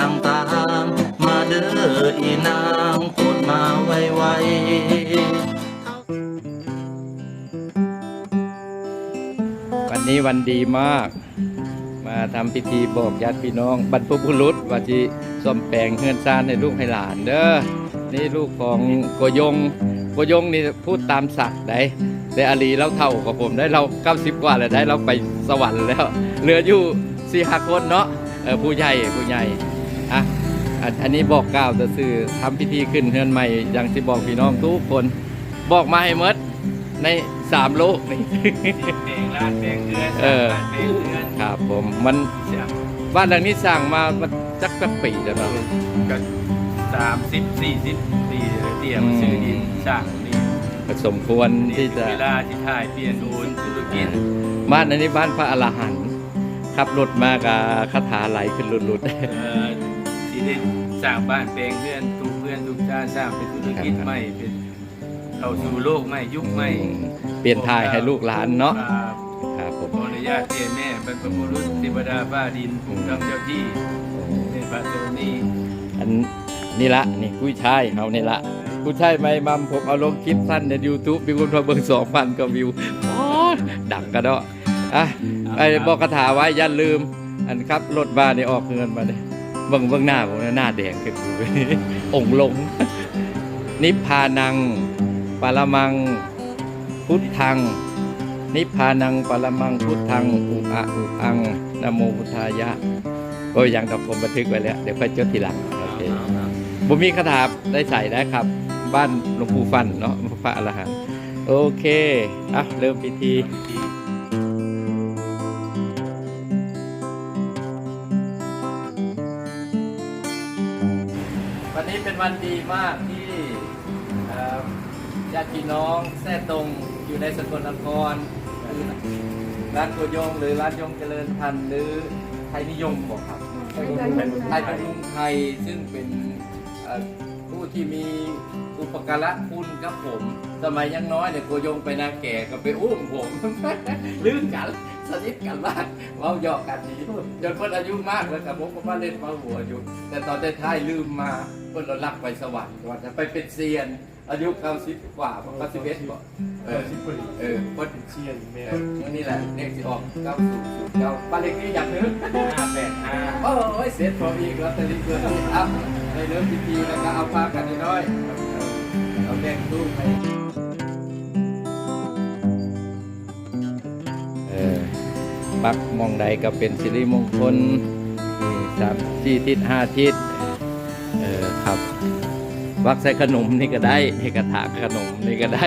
ต่างๆ มาเด้ออีนางโปรดมาไวๆวันนี้วันดีมาก มาทำพิธีบอกญาติพี่น้องบรรพบุรุษว่าที่ซ่อมแปลงเฮือนซานให้ลูกให้หลานเด้อนี่ลูกของโกยงโกยงนี่พูดตามศักดิ์ได้แต่อาลีเราเท่ากับผมได้เรา90กว่าแล้วได้เราไปสวรรค์แล้วเหลืออยู่สี่ห้าคนเนาะผู้ใหญ่ผู้ใหญ่ อะอันอันนี้บอกกล่าวจะสื่อทำพิธีขึ้นเฮือนใหม่อย่างที่บอกพี่น้องทุกคนบอกมาให้หมดในสามโลกนี่เพลงลาดเพลงเดือนเออเพลงเดือนครับผมมันเสียงบ้านหลังนี้สร้างมาจักสักปีแล้วเนาะก็สามสิบสี่สิบปีเลยเตรียมซื้อดินสร้างนี่ก็สมควรนี่ที่ถึจะงเวลาที่ถ่ายเปลี่ยนโอนธุรกิจบ้านอันนี้บ้านพระอรหันต์ขับรถมากับคาถาไหลขึ้นลุดเอ่อ ที่ได้สร้างบ้านแปลงเพื่อนทุกเพื่อนทุกชาติสร้างเป็นธุรกิจใหม่เป็นเข้าสู่โลกใหม่ยุคๆใหม่เปลี่ยนทายให้ลูกหลานเนาะครับครับผมขออนุญาตเทแม่บรรพบุรุษเทวดาฟ้าดินผู้ทำเจ้าที่ในพระเจ้านี้อันนี่ละนี่กุ้ยช่ายเฮานี่ละกุ้ยช่ายไม่มัมผมเอาลงคลิปสั้นใน YouTube มีคนมาเบิ่งสองพันกว่าวิวโอ้ยดังกระเดาะอะไอ้บอกคาถาไว้อย่าลืมอันครับรถบาเนี่ออกเงินมาเนี่ย เบิ่งเบิ่งหน้าผมนะหน้าแดงขึ้นอยู่องค์ลง นิพพานัง ปรมัง พุทธัง นิพพานัง ปรมัง พุทธัง อุอะอุอังนโมพุทธายะ ก็ยังกับผมบันทึกไว้แล้ว เดี๋ยวค่อยจดทีหลังโอเคผมมีคาถาได้ใส่นะครับ บ้านหลวงปู่ฟันเนาะพระอรหันต์โอเคอะเริ่มพิธี วันนี้เป็นวันดีมากที่ญาติพี่น้องแท้ตรงอยู่ในสกลนครคือร้านโกยงหรือร้านยงเจริญพันธ์หรือไทยนิยมบอกครับไทยบำรุงไทยซึ่งเป็นผู้ที่มีอุปการะคุณกับผม สมัยยังน้อยเนี่ยโกยงไปนาแก่ก็ไปอุ้มผมลื่นกันสนิทกันมากเมาหยอกกันนี้จนคนอายุมากแล้วแต่ผมก็มาเล่นมาหัวอยู่ แต่ตอนท้ายลืมมา พิ่นเราลักไปสวรรค์ก่อนจะไปเป็นเซียน อายุ90กว่าผมก็11บ่เออเออเพิ่นเชียนแม่นี่แหละเลขสิออก90 9บ้านเลขที่อย่างหนึงห้าแปดห้าโอ้ยเสร็จพออีกแล้วแต่ลิเกินเอาในเริ่มพิธีแล้วก็เอาพากันน้อยเอาแดงตู้ไปเออปักมองใดก็เป็นสิริมงคลสามสี่ทิศห้าทิศ เออครับวักใส่ขนมนี่ก็ได้ในกระถางขนมนี่ก็ได้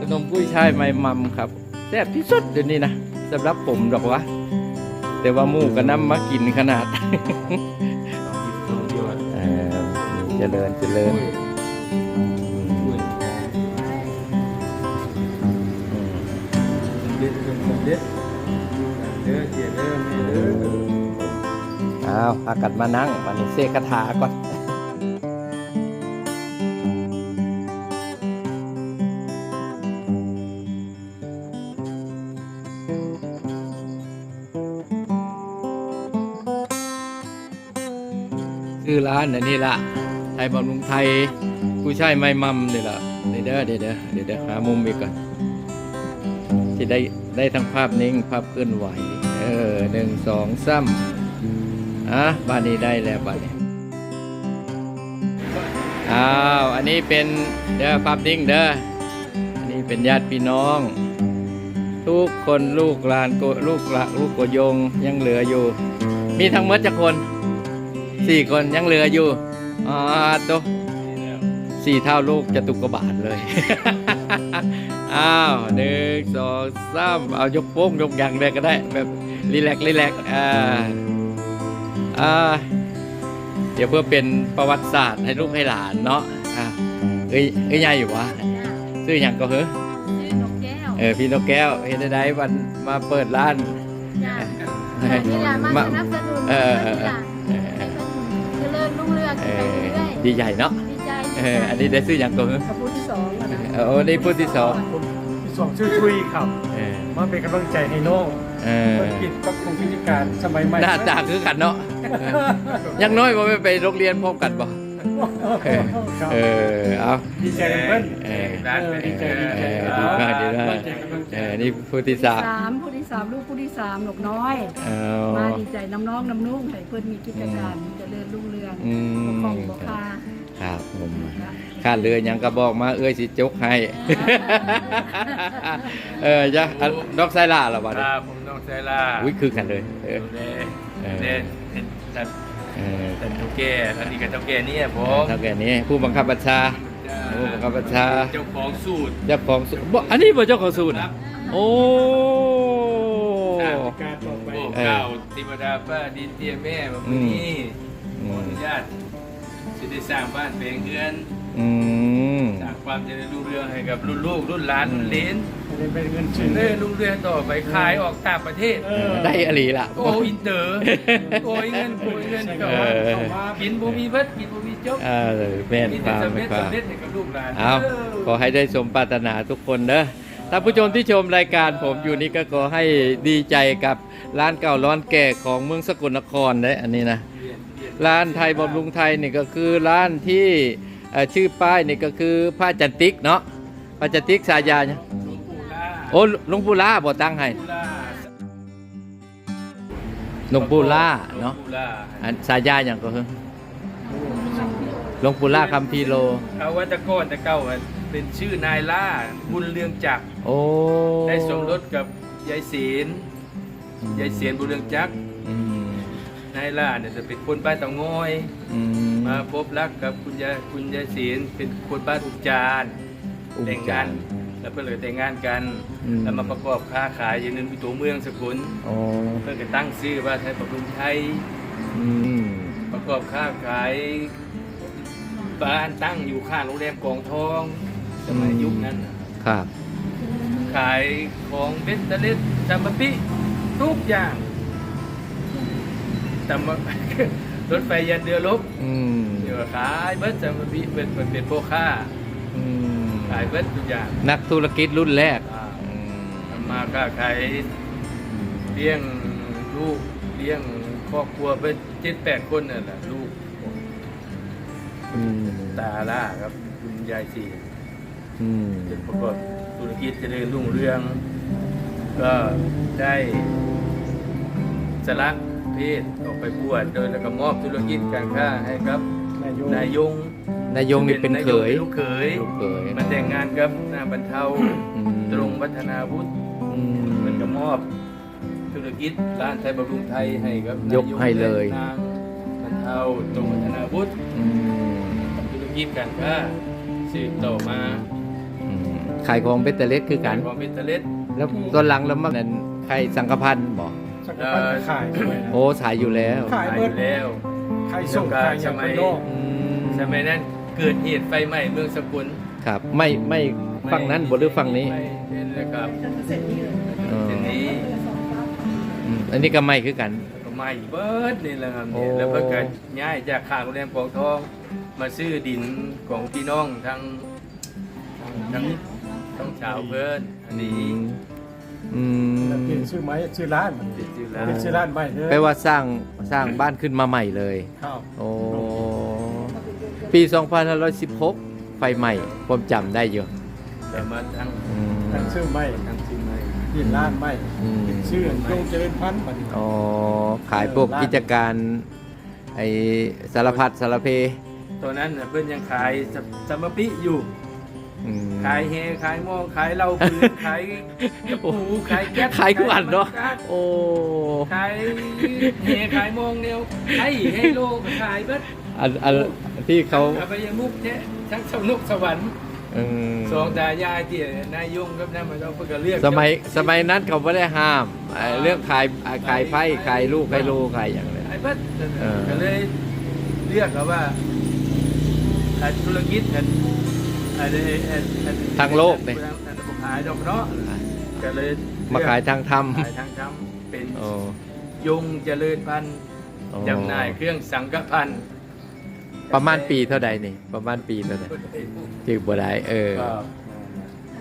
ขนมกุ้ยช่ายไม่มัมครับแซ่บที่สุดเดี๋ยวนี้นะสำหรับผมดอกวะแต่ว่าหมูก็น้ำมากินขนาดเออเจริญเจริญอืมเด็ดเด็ดเด้อเจียเด้อแม่เด้อเอาพากันมานั่งวันนี้เสกคาถาก่อน ชื่อร้านอันนี้ละไทยบำรุงไทยผู้ชายไม่มัมนี่ละเดี๋ยวเด้อเดี๋ยวเด้อเดี๋ยวเด้อหามุมอีกก่อนที่ได้ได้ทั้งภาพนิ่งภาพเคลื่อนไหว เออหนึ่งสองซ้ำอะบ้านนี้ได้แล้วบ้านนี้อ้าวอันนี้เป็นเด้อภาพนิ่งเด้ออันนี้เป็นญาติพี่น้อง ทุกคนลูกหลานลูกหละลูกโกยงยังเหลืออยู่ มีทั้งหมดจักคน สี่คนยังเหลืออยู่อ่าโตะสี่เท่าลูกจะตุกกบาทเลย อ้าวหนึ่งสองสามเอายกโป้งยกอย่างเลยก็ได้ แบบรีแลกซ์รีแลกซ์อ่าอ่าเดี๋ยวเพื่อเป็นประวัติศาสตร์ให้ลูกให้หลานเนาะอ่าเอ้ยเอ้ยยายอยู่วะซื้ออย่างก็เหรอชื่อนกแก้วเออพี่นกแก้วเห็นได้วันมาเปิดร้านจ้ะแต่ที่ร้านมาสนับสนุนเออเออ ริญรุ่งเรืองเอไปอเรื่อยดีใหญ่เนาะๆดีใจเอออันนี้ได้ซื้ออย่างก็เหรอกับผู้ที่สองอะนะเออโอ้นี่พูดที่สองผมสองชื่อชุยครับเออมาเป็นกำลังใจให้น้องเเออธุรกิจกับคงกิจการสมัยใหม่หน้าตาคือกันเนาะเออยังน้อยบ่ไปไปโรงเรียนพร้อมกันบ่ เออครับเออเอาดีใจกับเพิ่นเออร้านเป็นดีใจดีใจเออดีมากดีมากเออนี่ผู้ที่สามสามผู้ที่สามลูกผู้ที่สามหนกน้อยเอามาดีใจน้ำน้องน้ำนุ่งให้เพื่อนมีกิจการเจริญรุ่งเรืองอืมบ่ของบ่คาครับผมค่าเรือหยังก็บอกมาเอ้ยสิจกให้เออจ้ะอันดอกไซล่าเหรอวะคเนี่ยรับผมต้องใช้ล่าอุ้ยคือกันเลยเออดูแลเออเด่น เป็นแต่เออแต่เจ้าแก่อันนี้กับเจ้าแก่เนี่ยผมเท่าแก่นี้ผู้บังคับบัญชาผู้บังคับบัญชาเจ้าของสูตรเจ้าของสูตรบ่อันนี้บ่เจ้าของสูตรนะโอ้การต่อไปโอ้เออเก่าติมดาป้าดินเตี้ยแม่แบบนี้อืขอมอนุญาตจะได้สร้างบ้านเปลงเรือนอืมสร้างความเจริญรุ่งเรืองให้กับรุ่นลูกรุ่นหลานรุ่นเหลน ไม่ได้เป็นเงินชื่อเรื่อยรุ่งเรืองต่อไปขายออกต่างประเทศ เออ ได้อลีล่ะ โอ้อินเตอร์โอ้ยเงินโอ้ยเงินก็เออเข้ามากินบ่มีเบิดกินบ่มีจบเออแม่นมีคแต่วามสำแม่เร็นจความ สำเร็จให้กับลูกหลานเอาขอให้ได้สมปรารถนาทุกคนเด้อท่านผู้ชมที่ชมรายการผมอยู่นี่ก็ขอให้ดีใจกับร้านเก่าร้านแก่ของเมืองสกลนครได้อันนี้นะ ร้านไทยบำรุงไทยนี่ก็คือร้านที่เอ่อชื่อป้ายนี่ก็คือผ้าจันติกเนาะผ้าจันติกสายาเนี่ยหลวงปู่ล่า โอ้หลวงปู่ล่าบ่ตั้งให้ปู่ล่าหลวงปู่ล่าเนาะหลวงปู่ล่าอันสายาอย่างก็คือหลวงปู่ล่าคำพีโลเขาว่าแตะก้อนแตะเก้าอะเป็นชื่อนายล่าบุญเรืองจักรโอ้ได้สมรสกับยายเสียนยายเสียนบุญเรืองจักรอืมนายล่าเนี่ยจะเป็นคนบ้านเตางอย อืมมาพบรักกับคุณยายคุณยายเสียนเป็นคนบ้านอุจจารอุจแต่งจางารน แล้วก็เลยแต่งงานกัน อืม แล้วมาประกอบค้าขายอยู่ในตัวเมืองสกุลโอ้เพื่อก็ตั้งชื่อว่าไทยประรุงไทย อืมประกอบค้าขายบ้านตั้งอยู่ข้างโรงแรมกองทองสมัยยุคนั้นน่ะครับขายของเบสเตเลสจัมบปิทุกอย่างจัมบรถไฟยันเรือลบอืมเดี๋ยวขายเบิสจัมบปิเป็นเป็นเป็นพ่อค้าอืม ขายเบิสทุกอย่างนักธุรกิจรุ่นแรกอ่าอืมทำมาค้าขายเลี้ยงลูกเลี้ยงครอบครัวเป็นเจ็ดแปดคนนั่นแหละลูกอืมตาล่าครับคุณยายสี่อืมเป็นประกอบธุรกิจเจริญรุ่งเรือง ก็ได้สละเพศออกไปบวชโดยแล้วก็มอบธุรกิจการค้าให้ครับ นายโยนายยง นายยงนี่เป็นเขยลูกเขยลูกเขยมาแต่งงานกับนางบรรเทาอืมตรงวัฒนาวุฒิอืมมันก็มอบ ธุรกิจร้านไทยบำรุงไทยให้กับยกให้เลยนางบรรเทาตรงวัฒนาวุฒิอืมธุรกิจการค้าสืบต่อมาอืมขายของเบตเตอร์เลสคือกันของเบตเตอร์เลสแล้วตอนหลังแล้วมันนั่นใครสังกพันธ์บอกสักพันขายด้วยนะโอ้ขายอยู่แล้วขายขายเบิอดยู่แล้วใครส่งขายอย่างไปนอกอืมสมัยนั้น เกิดเหตุไฟไหม้เมืองสกุลครับ ไม่ไม่ฝั่งนั้นบหรือฝั่งนี้ไม่เป็นนะครับเสร็จนี่เลยเออเช่นนี้อืมอันนี้ก็ไม่คือกัน ก็ไหม้เบิดนี่แหละครับโอ้เนี่ยแล้วเพิ่งเกิดย้ายจากข้างโรงแรมกองทองมาซื้อดินของพี่น้องทางทางต้องชาวเพิ่นอันนี้อืมแล้วเปลี่ยนชื่อไหมชื่อร้านมันติดชื่อร้านเป็นชื่อร้านใหม่เลยแปลว่าสร้างสร้างบ้านขึ้นมาใหม่เลยข้าวโอ้ ปี 2516 ไฟใหม่ผมจำได้อยู่แต่มาทั้งอืมตั้งชื่อใหม่ทั้งชื่อใหม่เปลี่ยนร้านใหม่อืมเป็นชื่อโยงเจริญพันธุ์มันอ๋อ ขายพวกกิจการไอสารพัดสารเพตอนนั้นน่ะเพิ่นยังขายสสมปิอยู่ อืม ขายเฮขายหมองขายเหล้าปืนขายกระปูขายแก๊สขายทุกอันเนาะ ขยมัโอ้ ขายเฮขายหมองแนวไอ้ไฮโลก็ขายเบิด อันอันที่เขาอบายมุกแท้ทั้งสนุกสวรรค์อืมสองตายายที่นายยงกับนายมาต้องเพิ่นก็เลือกสมัยสมัยนั้นเขาไม่ได้ห้ามไอ้เรื่องขายขายไพ่ขายลูกขายลูกขายอย่างไรไอ้เบิดเออ ก็เลยเลือกเอาว่าอันธุรกิจอันอันอันอันทางโลกเนี่ย อันบ่ขายดอกเนาะก็เลยมาขายทางธรรมขายทางธรรมเป็น โอ้ ยงเจริญพันธุ์โอ้ จำหน่ายเครื่องสังกพันธ์ ประมาณปีเท่าใดนี่ ประมาณปีเท่าใดจือบ่ได้เออก็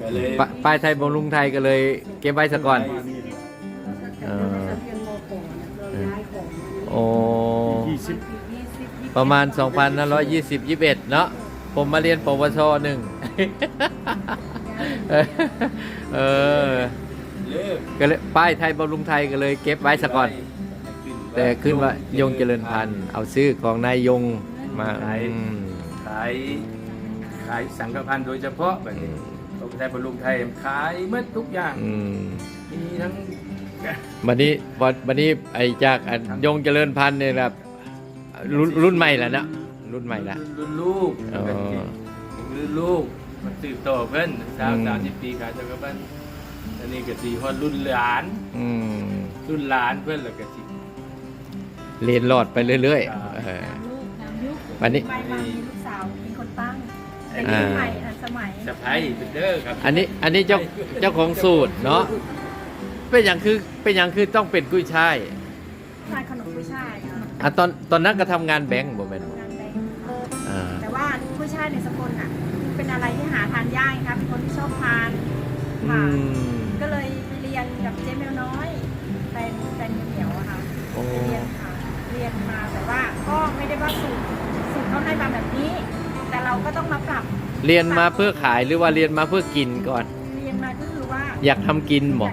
ก็เลยปป้ายไทยบำรุงไทยก็เลย เก็บไว้ซะก่อนไปเออ โอ้ยี่สิบยี่สิบยี่สิบประมาณ 2,520 21 เนาะ ผมมาเรียนปวชหนึ่ง เออ เลิกก็เลยป้ายไทยบำรุงไทยก็เลยเก็บไว้ซะก่อน แต่ขึ้นว่ายงเจริญพันธุ์ เอาชื่อของนายยง มาอืม ขายขายสังฆพันธ์โดยเฉพาะแบบนี้พระพุทธไทยบรรลุไทยขายหมดทุกอย่างอืมมีทั้ง วันนี้วันวันนี้ไอ้จากอันยงเจริญพันธุ์เนี่ยแบบรุ่นรุ่นใหม่แล้วนะรุ่นใหม่ละ รุ่นลูกอ๋อรุ่นลูกมันสืบต่อเพิ่นสาวอืม สามสิบปีขายสังฆพันธ์อันนี้ก็สีฮอดรุ่นหลาน อืมรุ่นหลานเพิ่นแล้วก็สิเรียนหลอดไปเรื่อยครับๆเออลูกนำยุ ควันนี้ ไปมามีลูกสาวมีคนตั้งเป็นอ่ายุคใหม่ทันสมัยสะพ้ายเป็นเด้อครับอันนี้อันนี้เจ้าเจ้าของสูตรเนาะเป็นอย่างคือเป็นอย่างคือต้องเป็นกุ้ยช่ายทานขนมกุ้ยช่ายค่ะอะตอนตอนนั้นก็ทำงานแบงก์บ่แม่นบ่งานแดงอ่าแต่ว่ากุ้ยช่ายในสกลอะเป็นอะไรที่หาทานยากครับเป็นคนที่ชอบทานอืค่ะมก็เลยไปเรียนกับเจ๊แมวน้อย เรียนมาเพื่อขายหรือว่าเรียนมาเพื่อกินก่อน เรียนมาก็คือว่าอยากทำกินบ่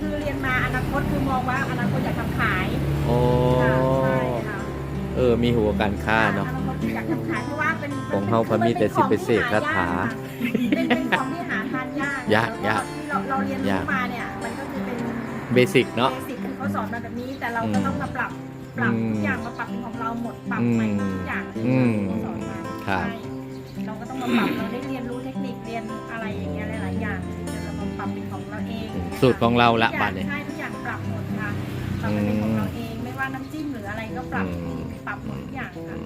คือเรียนมาอนาคตคือมองว่าอนาคตอยากทำขายโอ้ค่ะใช่ค่ะเออ มีหัวการค้าเนาะอนาคตอยากทำขายเพราะว่าเป็นของเฮาพะมีแต่สิไปเสกคาถาเป็นเป็นของที่หาทานยากยากยากที่เราเราเรียนรู้ยากมาเนี่ยมันก็คือเป็น เบสิกเนาะ เบสิกคือเขาสอนมาแบบนี้แต่เราก็ต้องมาปรับปรับอืมทุกอย่างมาปรับเป็นของเราหมดปรับใหม่ทุกอย่างที่อืมเขาสอนมาครับ ใช่ เราก็ต้องมาปรับเราได้เรียนรู้เทคนิคเรียนอะไรอย่างเงี้ยหลายๆอย่างจนเรามาปรับเป็นของเราเองสูตรของเราละทุกอย่บัดนี้ใช่ทุกอย่างปรับหมดค่ะปรับเป็นของเราเองไม่ว่าน้ำจิ้มหรืออะไรก็ปรับอืมปรับหมดทุกอย่างค่ะ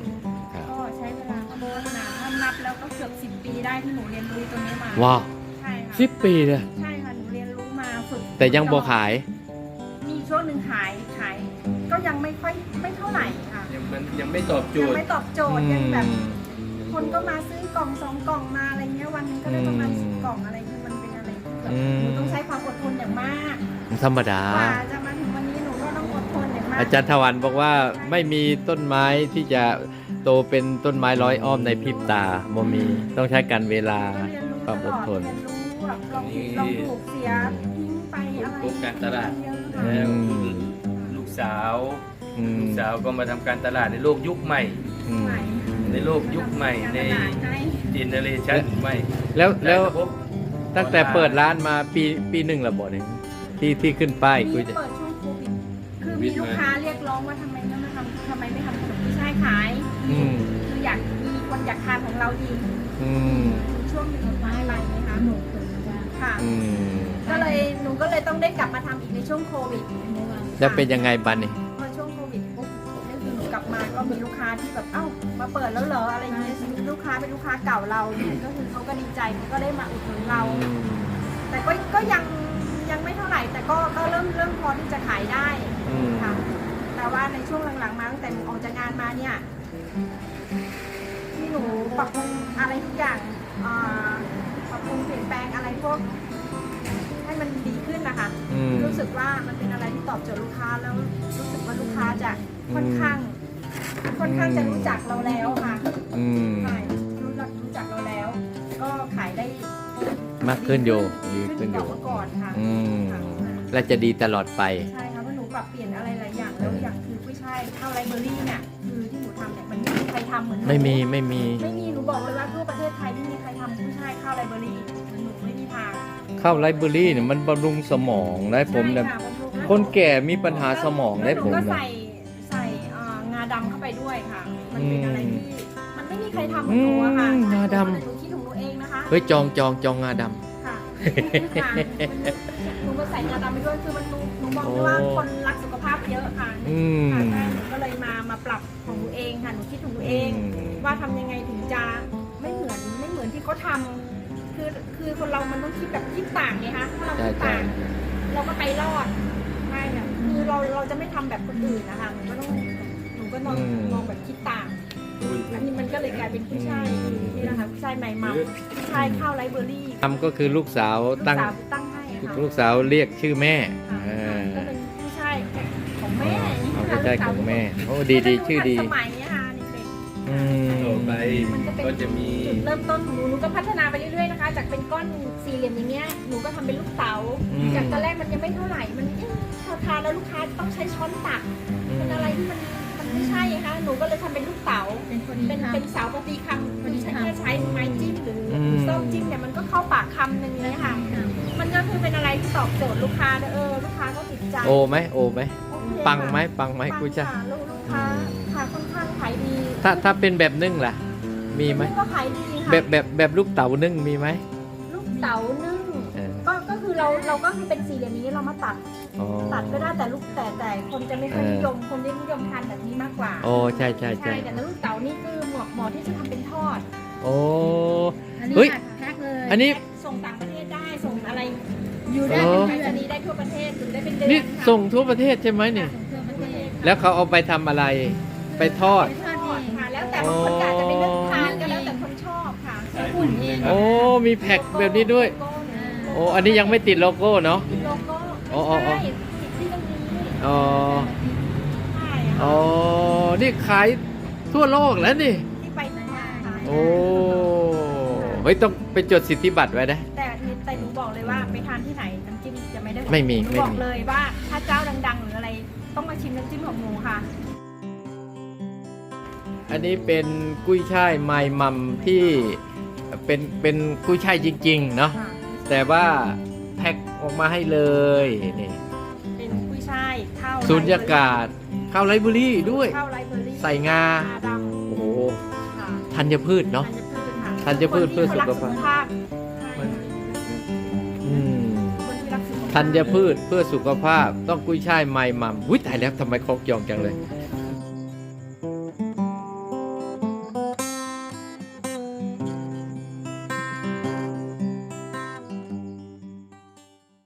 ครับก็ใช้เวลาค่อนข้างนานถ้านับแล้วก็เกือบสิบปีได้ที่หนูเรียนรู้ตรงนี้มาว้าวใช่ค่ะสิบปีเลยใช่ค่ะหนูเรียนรู้มาฝึกแต่ยังบ่ขาย มีช่วงหนึ่งขายขายก็ยังไม่ค่อยไม่เท่าไหร่ค่ะยังมันยังไม่ตอบโจยังทย์ไม่ตอบโจทย์ยังแบบ คนก็มาซื้อกล่องสองกล่องมาอะไรเงี้ยวันหนึงก็ได้ประมาณอืมสิบกล่องอะไรคือมันเป็นอะไรที่แบบอืมหนูต้องใช้ความอดทนอย่างมากธรรมดา กว่าจะมาถึงวันนี้หนูก็ต้องอดทนอย่างมากอาจารย์ทวันบอกว่าไม่มีต้นไม้ที่จะโตเป็นต้นไม้ร้อยอ้อมในพริบตาบ่มีต้องใช้การเวลาก็เรียนรู้คตวามลออดดทน เรียนรู้แบบลองผิดลองถูกเสียทิ้งไปอะไรพบการตลาด เยอะอืค่ะมลูกสาว อืมลูกสาวก็มาทำการตลาดในโลกยุคใหม่ อืม ใหม่ ในโลกยุคใหม่ในให้เจเนเรชันใหม่แล้วแล้วได้ระบบตั้งแต่เปิดร้านมาปีปีหนึ่งและบ่เนี่ยที่ที่ขึ้นป้ายมีกูจะเปิดช่วงโควิดคือมีลูกค้าเรียกร้องว่าทำไมไม่มาทำทำไมไม่ทำขนมกุ้ยช่ายขาย อืมคืออยากมีคนอยากทานของเราอีกอืมช่วงหนึ่งไม้ไปไหมคะหนูค่ะ อืมก็เลยหนูก็เลยต้องได้กลับมาทำอีกในช่วงโควิดแล้วเป็นยังไงบ้านนี่ นูกลับมาก็มีลูกค้าที่แบบเอ้ามาเปิดแล้วเหรออะไรอย่างเงี้ยลูกค้าเป็นลูกค้าเก่าเราเนี่ยก็คือเขาก็ดีใจเขาก็ได้มาอุดหนุนเรา แต่ก็ก็ยังยังไม่เท่าไหร่แต่ก็ก็เริ่มเริ่มพอที่จะขายได้อืมค่ะแต่ว่าในช่วงหลังๆมาตั้งแต่หนูออกจากงานมาเนี่ยที่หนูปรับปรุงอะไรทุกอย่างอ่าปรับปรุงเปลี่ยนแปลงอะไรพวกให้มันดีขึ้นนะคะอืมรู้สึกว่ามันเป็นอะไรที่ตอบโจทย์ลูกค้าแล้วรู้สึกว่าลูกค้าจะค่อนข้าง ค่อนข้างจะรู้จักเราแล้วค่ะอืมใช่รู้จักรู้จักเราแล้ว ก็ขายได้มากขึ้นอยู่ดีขึ้ขึ้นนอจากยู่เมื่อก่อนค่ะอืมค่ะและจะดีตลอดไป ใช่ค่ะเพราะหนูปรับเปลี่ยนอะไรหลายอย่างแล้วอย่างคือกุ้ยช่ายข้าวไรเบอรี่เนี่ยคือที่หนูทำเนี่ยมันไม่มีใครทำเหมือนหนู ไม่มีไม่มี ไม่มีหนูบอกเลยว่าทั่วประเทศไทยไม่มีใครทำกุ้ยช่ายข้าวไรเบอรี่เหมือนหนูไม่มีทางข้าวไรเบอรี่เนี่ยมันบำรุงสมองได้ผมเนี่ยใช่ะบำรุงคนแก่มีปัญหาสมองได้แล้วหผนูมก็เนี่ยใส่ เป็นอะไรที่มันไม่มีใครทำเหมือนหนูอะค่ะอืมงาดำ หนูคิดของหนูเองนะคะ เฮ้ยจองจองจองงาดค่ะค่ะหนูก็ใส่งาดำไปด้วยคือมันหนูหนูมองด้วยว่าคนรักสุขภาพเยอะค่ะำอืม ค่ะใช่หนูก็เลยมามาปรับของหนูเองค่ะหนูคิดของหนูเองอืมว่าทำยังไงถึงจะไม่เหมือนไม่เหมือนที่เขาทำคือคือคนเรามันต้องคิดแบบคิดต่างไงคะถ้าเราใช่คิดใช่ต่าง เราก็ไปรอดใช่ค่ะคือเราเราจะไม่ทำแบบคนอื่นนะคะหนูก็ต้องหนูก็มองมองแบบคิดต่าง อันนี้มันก็เลยกลายเป็นผู้ชายนี่นะคะผู้ชายใหม่เมาผู้ชายข้าวไรเบอรี่ทำก็คือลูกสาวลูกตั้ง สาวตั้งให้ค่ะลูกสาวเรียกชื่อแม่ค่ะเออก็เป็นผู้ชายของแม่โอเคกุ้ยช่ายของแม่โอ้ดีดีชื่อดีสมัยอะค่ะเด็กอืมต่อไปๆมันจะเป็นก็จะมีจุดเริ่มต้นของหนูหนูก็พัฒนาไปเรื่อยๆนะคะ จากเป็นก้อนสี่เหลี่ยมอย่างเงี้ยหนูก็ทำเป็นลูกเต๋าอืมจากตอนแรกมันยังไม่เท่าไหร่มันเอ๊ะพอทานแล้วลูกค้าต้องใช้ช้อนตัก เป็นอะไรที่มันมัน ไม่ใช่นะคะหนูก็เลยทำเป็นลูกเต๋าเป็นคนเป็นทำ เป็นเสาปฏิคำคือใช้แค่ใช้ไม้จิ้มหรืออม ส้มจิ้มเนี่ยมันก็เข้าปากคำหนึ่งเลยค่ะ มันก็คือเป็นอะไรที่ตอบโจทย์ลูกค้าด้วยเออลูกค้าก็ติดใจโอไหมโอไหมโอเคปังไหมค่ะปังไหมปังกุ้ยช่ายค่ะลูกลูกค้าค่ะค่อนข้างขายดีถ้าถ้าเป็นแบบนึ่งล่ะ มีไหม ก็ขายดีค่ะ แบบแบบแบบลูกเต๋านึ่งมีไหมลูกเต๋านึ่งเออก็ก็ คือเราเราก็คือเป็นสี่เหลี่ยมนี้เรามาตัดอ๋อ ตัดก็ได้แต่ลูกแต่แต่คนจะไม่ค่อยเออ นิยมคนจะนิยมทานแบบนี้มากกว่าโอ้ใช่ใช่ใช่ใช่แต่ลูกเต๋านี่คือหมวกหมอที่จะทำเป็นทอดโอ้ อันนี้เฮ้ยอัดแพ็คเลยอันนี้ ส่งต่างประเทศได้ส่งอะไรอยู่ได้เออเป็นไปรเดือนษณีย์ได้ทั่วประเทศหรือได้เป็นเดือนนี่ค่ะส่งทั่วประเทศใช่ไหมเนี่ย ส่งทั่วประเทศแล้วเขาเอาไปทำอะไร ไปทอดไปทอดทอดเองค่ะแล้วแต่บางคนก็อาจจะไปเลือกทานก็แล้วแต่คนชอบค่ะหุ่นเอง โอ้ มีแพ็คแบบนี้ด้วยโลโก้เนี่ย โอ้อันนี้ยังไม่ติดโลโก้เนาะ โลโก้อ๋ออ๋ออ๋อ ไม่ใช่ติดที่ตรงนี้อ๋อ ใช่อ๋ค่ะอนี่ขายทั่วโลกแล้วนี่ ที่ไปที่มาค่ะโอ้เฮ้ยต้องไปจดสิทธิบัตรไว้นะ แต่แต่หนูบอกเลยว่าไปทานที่ไหนน้ำจิ้มจะไม่ได้ไม่มีหนูไม่มี บอกเลยว่าถ้าเจ้าดัง ๆ หรืออะไรต้องมาชิมน้ำจิ้มของหนูค่ะ อันนี้เป็นกุ้ยช่ายไมมัมที่เป็นเป็นกุ้ยช่ายจริงๆเนาะ ค่ะ แต่ว่าแพ็คออกมาให้เลยนี่เป็นกุ้ยช่ายข้าวสูญญากาศข้าวไรบุรีด้วย ข้าวไรเบอรี่ใส่งางาดโอ้โหำค่ะธัญพืชเนาะ ธัญพืชค่ะธัญพืชเพื่อสุขภาพ คนที่รักใช่อืมคนที่รักสุขภาพธัญพืชเพื่อสุขภาพต้องกุ้ยช่ายไมมัมวิตายแล้วทำไมครกยองจังเลย